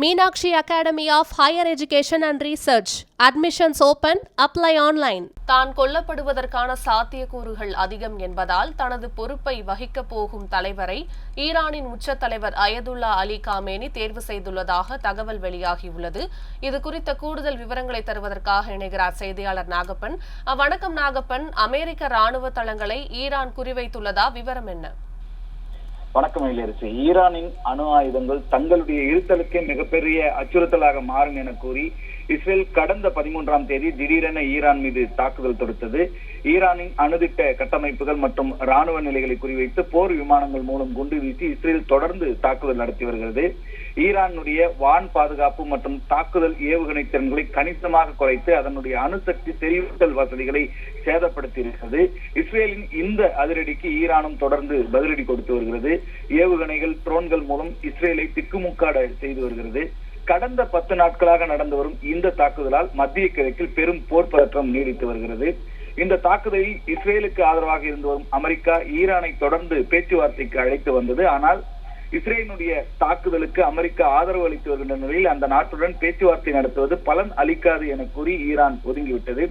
Meenakshi academy of higher education and research. Admissions open apply online. தான் கொல்லப்படுவதற்கான சாத்தியக்கூறுகள் அதிகம் என்பதால் தனது பொறுப்பை வகிக்கப் போகும் தலைவரை ஈரானின் உச்ச தலைவர் அயதுல்லா அலி காமேனி தேர்வு செய்துள்ளதாக தகவல் வெளியாகியுள்ளது. இது குறித்த கூடுதல் விவரங்களை தருவதற்காக இணைகிறார் செய்தியாளர் நாகப்பன். வணக்கம் நாகப்பன் அமெரிக்க ராணுவ தளங்களை ஈரான் குறிவைத்துள்ளதா? விவரம் என்ன? வணக்கம் இளையரசு. ஈரானின் அணு ஆயுதங்கள் தங்களுடைய இருத்தலுக்கே மிகப்பெரிய அச்சுறுத்தலாக மாறும் என கூறி இஸ்ரேல் கடந்த பதிமூன்றாம் தேதி திடீரென ஈரான் மீது தாக்குதல் தொடுத்தது. ஈரானின் அணுதிட்ட கட்டமைப்புகள் மற்றும் ராணுவ நிலைகளை குறிவைத்து போர் விமானங்கள் மூலம் குண்டு வீசி இஸ்ரேல் தொடர்ந்து தாக்குதல் நடத்தி வருகிறது. ஈரானுடைய வான் பாதுகாப்பு மற்றும் தாக்குதல் ஏவுகணை திறன்களை கணிசமாக குறைத்து அதனுடைய அணுசக்தி செறிவூட்டல் வசதிகளை சேதப்படுத்தி இருக்கிறது இஸ்ரேலின் இந்த அதிரடிக்கு ஈரானும் தொடர்ந்து பதிலடி கொடுத்து வருகிறது. ஏவுகணைகள் ட்ரோன்கள் மூலம் இஸ்ரேலை திக்குமுக்காட செய்து வருகிறது. கடந்த பத்து நாட்களாக நடந்து வரும் இந்த தாக்குதலால் மத்திய கிழக்கில் பெரும் போர் பதற்றம் நீடித்து வருகிறது. இந்த தாக்குதலில் இஸ்ரேலுக்கு ஆதரவாக இருந்து வரும். அமெரிக்கா ஈரானை தொடர்ந்து பேச்சுவார்த்தைக்கு அழைத்து வந்தது. ஆனால் இஸ்ரேலினுடைய தாக்குதலுக்கு அமெரிக்கா ஆதரவு அளித்து வருகின்ற நிலையில் அந்த நாட்டுடன் பேச்சுவார்த்தை நடத்துவது பலன் அளிக்காது என கூறி ஈரான் ஒதுங்கிவிட்டது.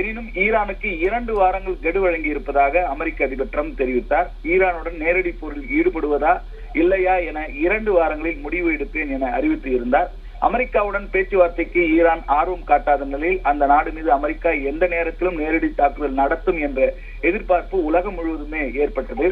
எனினும் ஈரானுக்கு இரண்டு வாரங்கள் கெடு வழங்கி இருப்பதாக அமெரிக்க அதிபர் ட்ரம்ப் தெரிவித்தார். ஈரானுடன் நேரடி போரில் ஈடுபடுவதா இல்லையா என இரண்டு வாரங்களில் முடிவு எடுப்பேன் என அறிவித்து இருந்தார். அமெரிக்காவுடன் பேச்சுவார்த்தைக்கு ஈரான் ஆர்வம் காட்டாத நிலையில் அந்த நாடு மீது அமெரிக்கா எந்த நேரத்திலும் நேரடி தாக்குதல் நடத்தும் என்ற எதிர்பார்ப்பு உலகம் முழுவதுமே ஏற்பட்டது.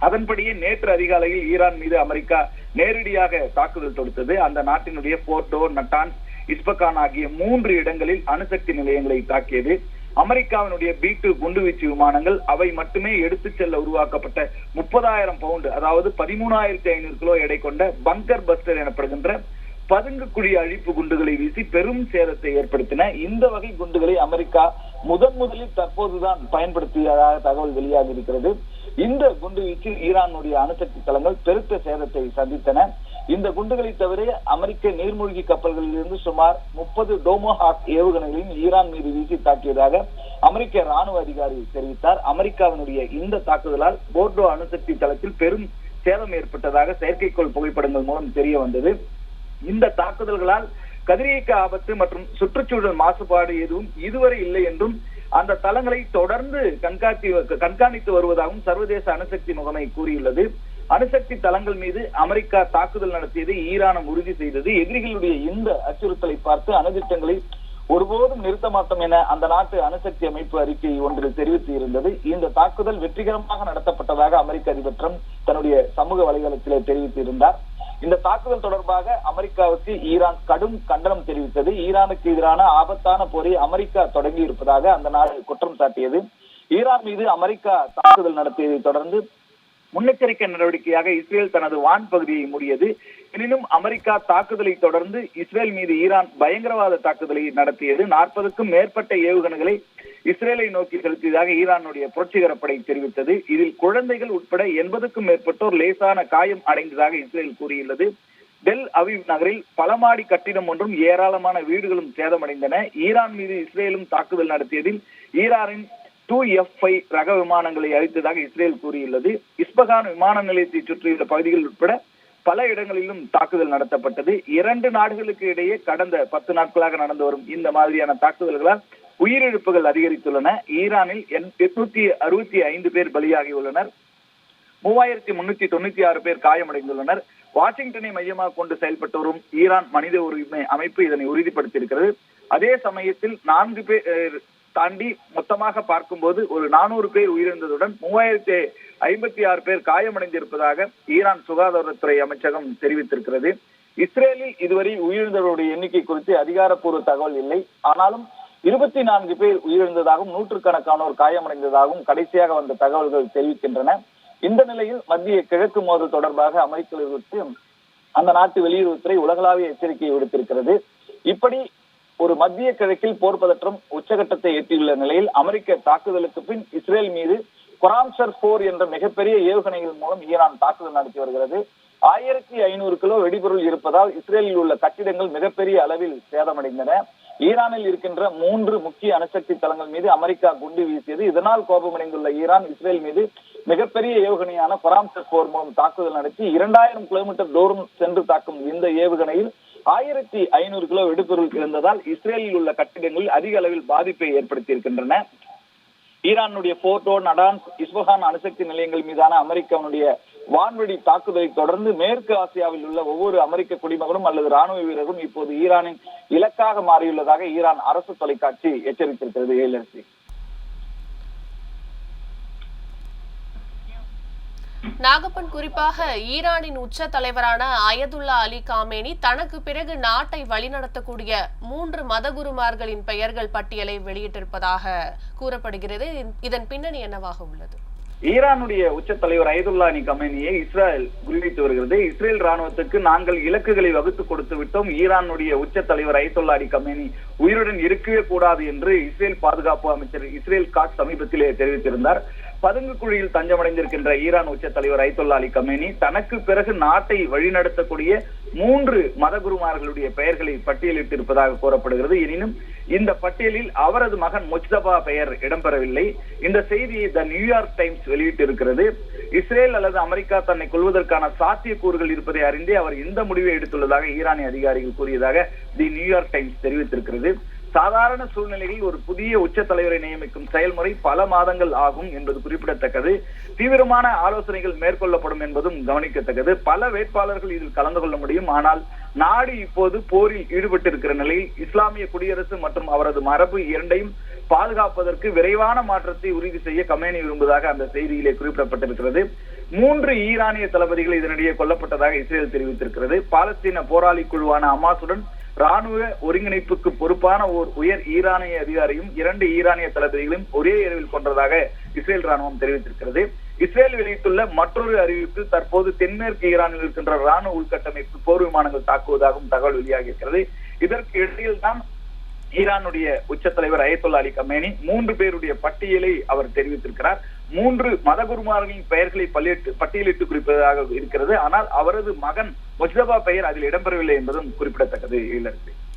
அதன்படியே நேற்று அதிகாலையில் ஈரான் மீது அமெரிக்கா நேரடியாக தாக்குதல் தொடுத்தது. அந்த நாட்டினுடைய போர்டோ நட்டான் இஸ்பகான் ஆகிய மூன்று இடங்களில் அணுசக்தி நிலையங்களை தாக்கியது. அமெரிக்காவினுடைய பி டூ குண்டுவீச்சு விமானங்கள் அவை மட்டுமே எடுத்துச் செல்ல உருவாக்கப்பட்ட முப்பதாயிரம் பவுண்டு அதாவது பதிமூணாயிரத்தி ஐநூறு கிலோ எடை கொண்ட பங்கர் பஸ்டர் எனப்படுகின்ற பதுங்குக்குழி அழிப்பு குண்டுகளை வீசி பெரும் சேதத்தை ஏற்படுத்தின இந்த வகை குண்டுகளை அமெரிக்கா முதன் முதலில் தற்போதுதான் பயன்படுத்தியதாக தகவல் வெளியாகி இருக்கிறது. இந்த குண்டு வீச்சில் ஈரானுடைய அணுசக்தி தளங்கள் பெருத்த சேதத்தை சந்தித்தன. இந்த குண்டுகளை தவிர அமெரிக்க நீர்மூழ்கி கப்பல்களில் இருந்து சுமார் முப்பது டோமோஹாக் ஏவுகணைகளையும் ஈரான் மீது வீசி தாக்கியதாக அமெரிக்க ராணுவ அதிகாரி தெரிவித்தார். அமெரிக்காவினுடைய இந்த தாக்குதலால் போர்டோ அணுசக்தி தளத்தில் பெரும் சேதம் ஏற்பட்டதாக செயற்கைக்கோள் புகைப்படங்கள் மூலம் தெரிய வந்தது. இந்த தாக்குதல்களால் கதிரியக்க ஆபத்து மற்றும் சுற்றுச்சூழல் மாசுபாடு எதுவும் இதுவரை இல்லை என்றும் அந்த தளங்களை தொடர்ந்து கண்காட்சி கண்காணித்து வருவதாகவும் சர்வதேச அணுசக்தி முகமை கூறியுள்ளது. அணுசக்தி தளங்கள் மீது அமெரிக்கா தாக்குதல் நடத்தியதை ஈரானம் உறுதி செய்தது. எதிரிகளுடைய இந்த அச்சுறுத்தலை பார்த்து அணுதிட்டங்களை ஒருபோதும் நிறுத்த மாட்டோம் என அந்த நாட்டு அணுசக்தி அமைப்பு அறிக்கை ஒன்றில் தெரிவித்து இருந்தது இந்த தாக்குதல் வெற்றிகரமாக நடத்தப்பட்டதாக அமெரிக்க அதிபர் ட்ரம்ப் தன்னுடைய சமூக வலைதளத்திலே தெரிவித்திருந்தார். இந்த தாக்குதல் தொடர்பாக அமெரிக்காவுக்கு ஈரான் கடும் கண்டனம் தெரிவித்தது. ஈரானுக்கு எதிரான ஆபத்தான போரை அமெரிக்கா தொடங்கி இருப்பதாக அந்த நாடு குற்றம் சாட்டியது. ஈரான் மீது அமெரிக்கா தாக்குதல் நடத்தியதை தொடர்ந்து முன்னெச்சரிக்கை நடவடிக்கையாக இஸ்ரேல் தனது வான் பகுதியை மூடியது. எனினும் அமெரிக்கா தாக்குதலை தொடர்ந்து இஸ்ரேல் மீது ஈரான் பயங்கரவாத தாக்குதலை நடத்தியது. நாற்பதுக்கும் மேற்பட்ட ஏவுகணைகளை இஸ்ரேலை நோக்கி செலுத்தியதாக ஈரானுடைய புரட்சிகர படை தெரிவித்தது. இதில் குழந்தைகள் உட்பட எண்பதுக்கும் மேற்பட்டோர் லேசான காயம் அடைந்ததாக இஸ்ரேல் கூறியுள்ளது. டெல் அவிவ் நகரில் பல மாடி கட்டிடம் ஒன்றும் ஏராளமான வீடுகளும் சேதமடைந்தன. ஈரான் மீது இஸ்ரேலும் தாக்குதல் நடத்தியதில் ஈரானின் டூ எஃப் ஐ ரக விமானங்களை அழித்ததாக இஸ்ரேல் கூறியுள்ளது. இஸ்பகான் விமான நிலையத்தை சுற்றியுள்ள பகுதிகள் உட்பட பல இடங்களிலும் தாக்குதல் நடத்தப்பட்டது. இரண்டு நாடுகளுக்கு இடையே கடந்த பத்து நாட்களாக நடந்து வரும் இந்த மாதிரியான தாக்குதல்களால் உயிரிழப்புகள் அதிகரித்துள்ளன. ஈரானில் எட்நூத்தி அறுபத்தி ஐந்து பேர் பலியாகியுள்ளனர் மூவாயிரத்தி முன்னூத்தி தொண்ணூத்தி ஆறு பேர் காயமடைந்துள்ளனர். வாஷிங்டனை மையமாக கொண்டு செயல்பட்டு வரும் ஈரான் மனித உரிமை அமைப்பு இதனை உறுதிப்படுத்தியிருக்கிறது. அதே சமயத்தில் நான்கு பேர் தாண்டி மொத்தமாக பார்க்கும்போது ஒரு நானூறு பேர் உயிரிழந்ததுடன் மூவாயிரத்தி ஐம்பத்தி ஆறு பேர் காயமடைந்திருப்பதாக ஈரான் சுகாதாரத்துறை அமைச்சகம் தெரிவித்திருக்கிறது. இஸ்ரேலில் இதுவரை உயிரிழந்தவருடைய எண்ணிக்கை குறித்து அதிகாரப்பூர்வ தகவல் இல்லை. ஆனாலும் இருபத்தி நான்கு பேர் உயிரிழந்ததாகவும் நூற்றுக்கணக்கானோர் காயமடைந்ததாகவும் கடைசியாக வந்த தகவல்கள் தெரிவிக்கின்றன. இந்த நிலையில் மத்திய கிழக்கு மோதல் தொடர்பாக அமெரிக்கர்களுக்கு அந்த நாட்டு வெளியுறவுத்துறை உலகளாவிய எச்சரிக்கையை விடுத்திருக்கிறது. இப்படி ஒரு மத்திய கிழக்கில் போர் பதற்றம் உச்சகட்டத்தை எட்டியுள்ள நிலையில் அமெரிக்க தாக்குதலுக்கு பின் இஸ்ரேல் மீது கொராம்சர் போர் என்ற மிகப்பெரிய ஏவுகணைகள் மூலம் ஈரான் தாக்குதல் நடத்தி வருகிறது. ஆயிரத்தி ஐநூறு கிலோ வெடிபொருள் இருப்பதால் இஸ்ரேலில் உள்ள கட்டிடங்கள் மிகப்பெரிய அளவில் சேதமடைந்தன. ஈரானில் இருக்கின்ற மூன்று முக்கிய அணுசக்தி தளங்கள் மீது அமெரிக்கா குண்டு வீசியது. இதனால் கோபமடைந்துள்ள ஈரான் இஸ்ரேல் மீது மிகப்பெரிய ஏவுகணையான பராம்சர் போர் மூலம் தாக்குதல் நடத்தி இரண்டாயிரம் கிலோமீட்டர் தூரம் சென்று தாக்கும் இந்த ஏவுகணையில் ஆயிரத்தி ஐநூறு கிலோ வெடிபொருள் இருந்ததால் இஸ்ரேலில் உள்ள கட்டிடங்களில் அதிக அளவில் பாதிப்பை ஏற்படுத்தியிருக்கின்றன. ஈரானுடைய போர்டோ நடான்ஸ் இஸ்பஹான் அணுசக்தி நிலையங்கள் மீதான அமெரிக்காவுடைய வான்வெடி தாக்குதலை தொடர்ந்து மேற்கு ஆசியாவில் உள்ள ஒவ்வொரு அமெரிக்க குடிமகனும் அல்லது ராணுவ வீரரும் இப்போது ஈரானின் இலக்காக மாறியுள்ளதாக ஈரான் அரசு தொலைக்காட்சி எச்சரித்திருக்கிறது. ஏஎல்எஸ்சி நாகப்பன் குறிப்பாக ஈரானின் உச்ச தலைவரான அயதுல்லா அலி காமேனி தனக்கு பிறகு நாட்டை வழிநடத்தக்கூடிய மூன்று மதகுருமார்களின் பெயர்கள் பட்டியலை வெளியிட்டிருப்பதாக கூறப்படுகிறது. இதன் பின்னணி என்னவாக உள்ளது? ஈரானுடைய உச்ச தலைவர் அயதுல்லா அலி கமேனியை இஸ்ரேல் குறிவைத்து வருகிறது. இஸ்ரேல் ராணுவத்துக்கு நாங்கள் இலக்குகளை வகுத்து கொடுத்து விட்டோம். ஈரானுடைய உச்ச தலைவர் அயதுல்லா அலி கமேனி உயிருடன் இருக்கவே கூடாது என்று இஸ்ரேல் பாதுகாப்பு அமைச்சர் இஸ்ரேல் காட் சமீபத்திலே தெரிவித்திருந்தார். பதுங்கு குழியில் தஞ்சமடைந்திருக்கின்ற ஈரான் உச்ச தலைவர் ஐத்துல்லா அலி கமேனி தனக்கு பிறகு நாட்டை வழிநடத்தக்கூடிய மூன்று மதகுருமார்களுடைய பெயர்களை பட்டியலிட்டிருப்பதாக கூறப்படுகிறது. எனினும் இந்த பட்டியலில் அவரது மகன் முஜ்தபா பெயர் இடம்பெறவில்லை. இந்த செய்தியை த நியூயார்க் டைம்ஸ் வெளியிட்டிருக்கிறது. இஸ்ரேல் அல்லது அமெரிக்கா தன்னை கொள்வதற்கான சாத்தியக்கூறுகள் இருப்பதை அறிந்தே அவர் இந்த முடிவை எடுத்துள்ளதாக ஈரானிய அதிகாரிகள் கூறியதாக தி நியூயார்க் டைம்ஸ் தெரிவித்திருக்கிறது. சாதாரண சூழ்நிலையில் ஒரு புதிய உச்ச தலைவரை நியமிக்கும் செயல்முறை பல மாதங்கள் ஆகும் என்பது குறிப்பிடத்தக்கது. தீவிரமான ஆலோசனைகள் மேற்கொள்ளப்படும் என்பதும் கவனிக்கத்தக்கது. பல வேட்பாளர்கள் இதில் கலந்து கொள்ள முடியும். ஆனால் நாடு இப்போது போரில் ஈடுபட்டிருக்கிற நிலையில் இஸ்லாமிய குடியரசு மற்றும் அவரது மரபு இரண்டையும் பாதுகாப்பதற்கு விரைவான மாற்றத்தை உறுதி செய்ய கமேனி விரும்புவதாக அந்த செய்தியிலே குறிப்பிடப்பட்டிருக்கிறது. மூன்று ஈரானிய தளபதிகள் இதனிடையே கொல்லப்பட்டதாக இஸ்ரேல் தெரிவித்திருக்கிறது. பாலஸ்தீன போராளி குழுவான அமாசுடன் ராணுவ ஒருங்கிணைப்புக்கு பொறுப்பான ஓர் உயர் ஈரானிய அதிகாரியும் இரண்டு ஈரானிய தளபதிகளையும் ஒரே இரவில் கொன்றதாக இஸ்ரேல் ராணுவம் தெரிவித்திருக்கிறது. இஸ்ரேல் வெளியிட்டுள்ள மற்றொரு அறிவிப்பில் தற்போது தென்மேற்கு ஈரானில் இருக்கின்ற ராணுவ உள்கட்டமைப்பு போர் விமானங்கள் தாக்குவதாகவும் தகவல் வெளியாகி இருக்கிறது இதற்கு இடையில் தான் ஈரானுடைய உச்ச தலைவர் அயத்துல்லா அலி கமேனி மூன்று பேருடைய பட்டியலை அவர் தெரிவித்திருக்கிறார். மூன்று மதகுருமார்களின் பெயர்களை பள்ளியிட்டு பட்டியலிட்டு குறிப்பதாக இருக்கிறது. ஆனால் அவரது மகன் முஜ்தபா பெயர் அதில் இடம்பெறவில்லை என்பதும் குறிப்பிடத்தக்கது. இல்லருக்கு